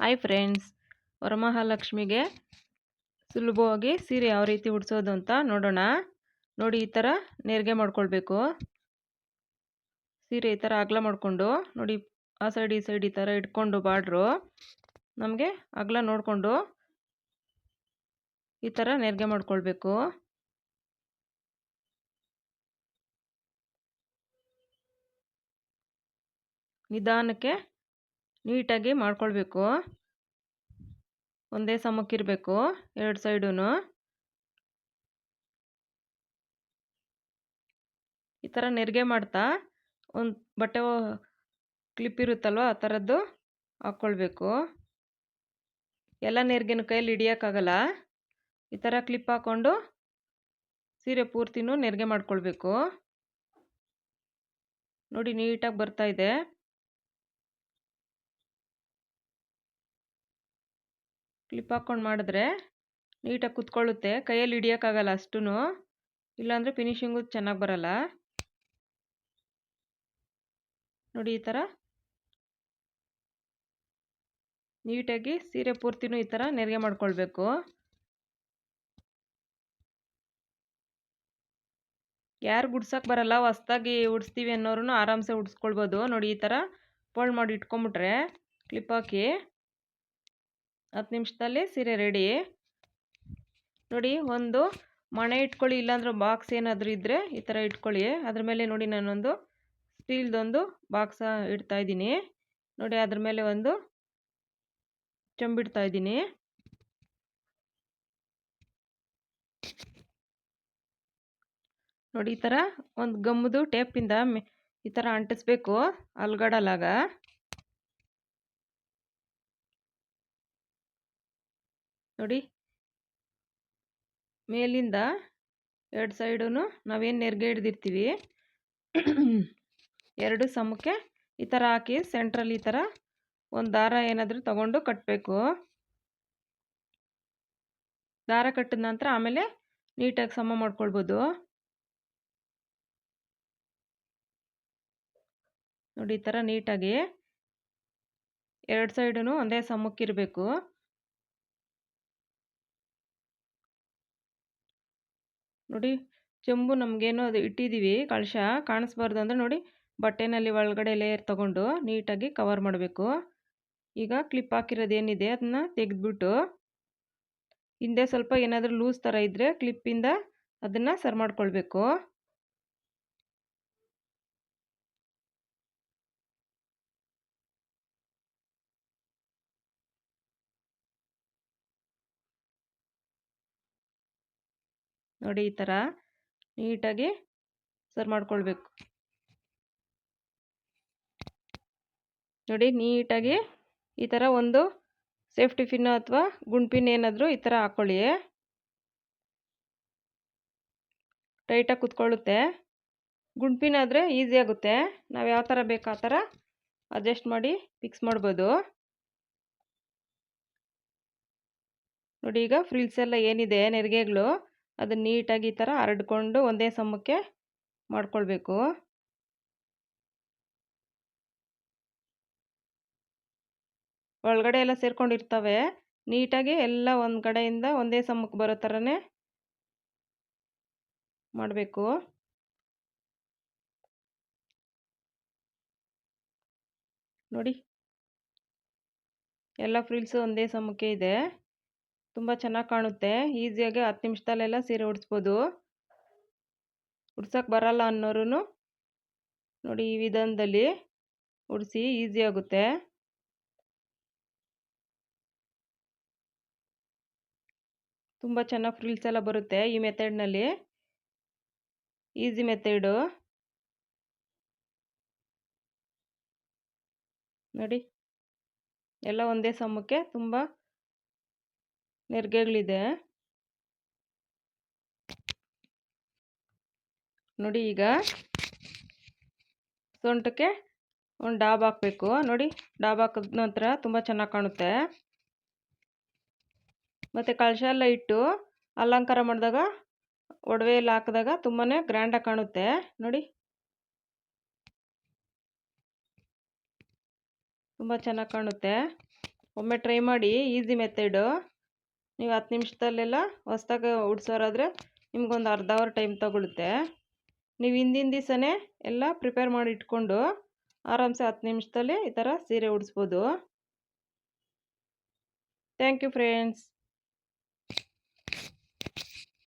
Hi friends ವರಮಹಾಲಕ್ಷ್ಮಿಗೆ ಸುಲಭವಾಗಿ ಸೀರೆ ಯಾವ ರೀತಿ ಉಡಿಸೋದು ಅಂತ ನೋಡೋಣ. ನೋಡಿ, ಈ ಥರ ನೇರಿಗೆ ಮಾಡ್ಕೊಳ್ಬೇಕು. ಸೀರೆ ಈ ಥರ ಅಗಲ ಮಾಡಿಕೊಂಡು, ನೋಡಿ, ಆ ಸೈಡ್ ಈ ಸೈಡ್ ಈ ಥರ ಇಟ್ಕೊಂಡು ಬಾಡ್ರು. ನಮಗೆ ಅಗಲ ನೋಡಿಕೊಂಡು ಈ ಥರ ನೇರಿಗೆ ಮಾಡ್ಕೊಳ್ಬೇಕು. ನಿಧಾನಕ್ಕೆ ನೀಟಾಗಿ ಮಾಡ್ಕೊಳ್ಬೇಕು. ಒಂದೇ ಸಮಕ್ಕಿರಬೇಕು ಎರಡು ಸೈಡೂ ಈ ಥರ ನೆರಿಗೆ ಮಾಡ್ತಾ ಒಂದು ಬಟ್ಟೆ ಕ್ಲಿಪ್ ಇರುತ್ತಲ್ವ ಆ ಥರದ್ದು ಹಾಕ್ಕೊಳ್ಬೇಕು ಎಲ್ಲ ನೆರಿಗೆನೂ ಕೈಯಲ್ಲಿ ಹಿಡಿಯೋಕ್ಕಾಗಲ್ಲ. ಈ ಥರ ಕ್ಲಿಪ್ ಹಾಕ್ಕೊಂಡು ಸೀರೆ ಪೂರ್ತಿನೂ ನೆರಿಗೆ ಮಾಡ್ಕೊಳ್ಬೇಕು. ನೋಡಿ ನೀಟಾಗಿ ಬರ್ತಾ ಇದೆ. ಕ್ಲಿಪ್ ಹಾಕ್ಕೊಂಡು ಮಾಡಿದ್ರೆ ನೀಟಾಗಿ ಕುತ್ಕೊಳ್ಳುತ್ತೆ. ಕೈಯಲ್ಲಿ ಹಿಡಿಯೋಕ್ಕಾಗಲ್ಲ ಅಷ್ಟೂ ಇಲ್ಲಾಂದರೆ ಫಿನಿಷಿಂಗು ಚೆನ್ನಾಗಿ ಬರಲ್ಲ. ನೋಡಿ ಈ ಥರ ನೀಟಾಗಿ ಸೀರೆ ಪೂರ್ತಿನೂ ಈ ಥರ ನೆರಿಗೆ ಮಾಡ್ಕೊಳ್ಬೇಕು. ಯಾರು ಗುಡ್ಸೋಕೆ ಬರಲ್ಲ, ಹೊಸ್ದಾಗಿ ಉಡಿಸ್ತೀವಿ ಅನ್ನೋರು ಆರಾಮ್ಸೆ ಉಡ್ಸ್ಕೊಳ್ಬೋದು. ನೋಡಿ ಈ ಥರ ಫೋಲ್ಡ್ ಮಾಡಿ ಇಟ್ಕೊಂಬಿಟ್ರೆ ಕ್ಲಿಪ್ ಹಾಕಿ. ಹತ್ತು ನಿಮಿಷದಲ್ಲಿ ಸೀರೆ ರೆಡಿ ನೋಡಿ, ಒಂದು ಮಣೆ ಇಟ್ಕೊಳ್ಳಿ, ಇಲ್ಲಾಂದ್ರೆ ಬಾಕ್ಸ್ ಏನಾದರೂ ಇದ್ದರೆ ಈ ಥರ ಇಟ್ಕೊಳ್ಳಿ. ಅದ್ರ ಮೇಲೆ ನೋಡಿ ನಾನೊಂದು ಸ್ಟೀಲ್ದೊಂದು ಬಾಕ್ಸ ಇಡ್ತಾ ಇದ್ದೀನಿ. ನೋಡಿ, ಅದ್ರ ಮೇಲೆ ಒಂದು ಚಂಬಿಡ್ತಾ ಇದ್ದೀನಿ. ನೋಡಿ, ಈ ಥರ ಒಂದು ಗಮ್ಮದು ಟೇಪಿಂದ ಈ ಥರ ಅಂಟಿಸ್ಬೇಕು. ಅಲ್ಗಡಲಾಗ ನೋಡಿ. ಮೇಲಿಂದ ಎರಡು ಸೈಡೂ ನಾವೇನು ನೆರಿಗೆ ಹಿಡ್ದಿರ್ತೀವಿ. ಎರಡು ಸಮಕ್ಕೆ ಈ ಥರ ಹಾಕಿ ಸೆಂಟ್ರಲ್ಲಿ ಈ ಥರ ಒಂದು ದಾರ ಏನಾದರೂ ತಗೊಂಡು ಕಟ್ಟಬೇಕು ದಾರ ಕಟ್ಟಿದ ನಂತರ ಆಮೇಲೆ ನೀಟಾಗಿ ಸಮ ಮಾಡ್ಕೊಳ್ಬೋದು. ನೋಡಿ ಈ ಥರ ನೀಟಾಗಿ. ಎರಡು ಸೈಡೂ ಒಂದೇ ಸಮಕ್ಕಿರಬೇಕು ನೋಡಿ ಚೆಂಬು ನಮಗೇನೋ ಅದು ಇಟ್ಟಿದ್ದೀವಿ ಕಳಶ ಕಾಣಿಸ್ಬಾರ್ದು ಅಂದರೆ ನೋಡಿ ಬಟ್ಟೆನಲ್ಲಿ ಒಳಗಡೆ ಲೇಯರ್ ತೊಗೊಂಡು ನೀಟಾಗಿ ಕವರ್ ಮಾಡಬೇಕು. ಈಗ ಕ್ಲಿಪ್ ಹಾಕಿರೋದು ಏನಿದೆ ಅದನ್ನ ತೆಗೆದ್ಬಿಟ್ಟು ಹಿಂದೆ ಸ್ವಲ್ಪ ಏನಾದರೂ ಲೂಸ್ ಥರ ಇದ್ದರೆ ಕ್ಲಿಪ್ಪಿಂದ ಅದನ್ನು ಸರಿ ಮಾಡ್ಕೊಳ್ಬೇಕು. ನೋಡಿ ಈ ಥರ ನೀಟಾಗಿ ಸರ್ ಮಾಡ್ಕೊಳ್ಬೇಕು. ನೋಡಿ ನೀಟಾಗಿ ಈ ಥರ ಒಂದು ಸೇಫ್ಟಿ ಪಿನ್ ಅಥವಾ ಗುಂಡ್ಪಿನ್ ಏನಾದರೂ ಈ ಥರ ಹಾಕ್ಕೊಳ್ಳಿ ಟೈಟಾಗಿ ಕುತ್ಕೊಳ್ಳುತ್ತೆ. ಗುಂಡ್ಪಿನ್ ಆದರೆ ಈಸಿ ಆಗುತ್ತೆ. ನಾವು ಯಾವ ಥರ ಬೇಕು ಆ ಥರ ಅಡ್ಜಸ್ಟ್ ಮಾಡಿ ಫಿಕ್ಸ್ ಮಾಡ್ಬೋದು. ನೋಡಿ ಈಗ ಫ್ರಿಲ್ಸ್ ಎಲ್ಲ ಏನಿದೆ, ನೆರಿಗೆಗಳು. ಅದನ್ನು ನೀಟಾಗಿ ಈ ಥರ ಹರಡ್ಕೊಂಡು ಒಂದೇ ಸಮಕ್ಕೆ ಮಾಡ್ಕೊಳ್ಬೇಕು. ಒಳಗಡೆ ಎಲ್ಲ ಸೇರ್ಕೊಂಡಿರ್ತವೆ. ನೀಟಾಗಿ ಎಲ್ಲ ಒಂದು ಕಡೆಯಿಂದ ಒಂದೇ ಸಮಕ್ಕೆ ಬರೋ ಥರನೇ ಮಾಡಬೇಕು. ನೋಡಿ. ಎಲ್ಲ ಫ್ರಿಲ್ಸು ಒಂದೇ ಸಮಕ್ಕೆ ಇದೆ. ತುಂಬ ಚೆನ್ನಾಗಿ ಕಾಣುತ್ತೆ. ಈಸಿಯಾಗಿ ಹತ್ತು ನಿಮಿಷದಲ್ಲೆಲ್ಲ ಸೀರೆ ಉಡಿಸ್ಬೋದು. ಉಡ್ಸೋಕ್ಕೆ ಬರಲ್ಲ ಅನ್ನೋರು ನೋಡಿ ಈ ವಿಧಾನದಲ್ಲಿ ಉಡಿಸಿ ಈಸಿ ಆಗುತ್ತೆ. ತುಂಬ ಚೆನ್ನಾಗಿ ಫ್ರಿಲ್ಸ್ ಎಲ್ಲ ಬರುತ್ತೆ ಈ ಮೆಥಡ್ನಲ್ಲಿ. ಈಸಿ ಮೆಥಡು ನೋಡಿ. ಎಲ್ಲ ಒಂದೇ ಸಮಕ್ಕೆ ತುಂಬ ನೆರಿಗೆಗಳಿದೆ. ನೋಡಿ ಈಗ. ಸೊಂಟಕ್ಕೆ ಒಂದು ಡಾಬ್ ಹಾಕಬೇಕು. ನೋಡಿ, ಡಾಬ್ ಹಾಕಿದ ನಂತರ ತುಂಬ ಚೆನ್ನಾಗಿ ಕಾಣುತ್ತೆ. ಮತ್ತು ಕಳಶ ಎಲ್ಲ ಇಟ್ಟು ಅಲಂಕಾರ ಮಾಡಿದಾಗ, ಒಡವೆ ಎಲ್ಲ ಹಾಕಿದಾಗ ತುಂಬಾ ಗ್ರ್ಯಾಂಡಾಗಿ ಕಾಣುತ್ತೆ. ನೋಡಿ. ತುಂಬ ಚೆನ್ನಾಗಿ ಕಾಣುತ್ತೆ. ಒಮ್ಮೆ ಟ್ರೈ ಮಾಡಿ ಈಸಿ ಮೆಥಡು ನೀವು ಹತ್ತು ನಿಮಿಷದಲ್ಲೆಲ್ಲ ಹೊಸ್ದಾಗಿ ಉಡ್ಸೋರಾದರೆ ನಿಮ್ಗೊಂದು ಅರ್ಧ ಅವರ್ ಟೈಮ್ ತಗೊಳುತ್ತೆ. ನೀವು ಹಿಂದಿನ ದಿವಸನೇ ಎಲ್ಲ ಪ್ರಿಪೇರ್ ಮಾಡಿ ಇಟ್ಕೊಂಡು ಆರಾಮ್ಸೆ ಹತ್ತು ನಿಮಿಷದಲ್ಲಿ ಈ ಥರ ಸೀರೆ ಉಡಿಸ್ಬೋದು. Thank you friends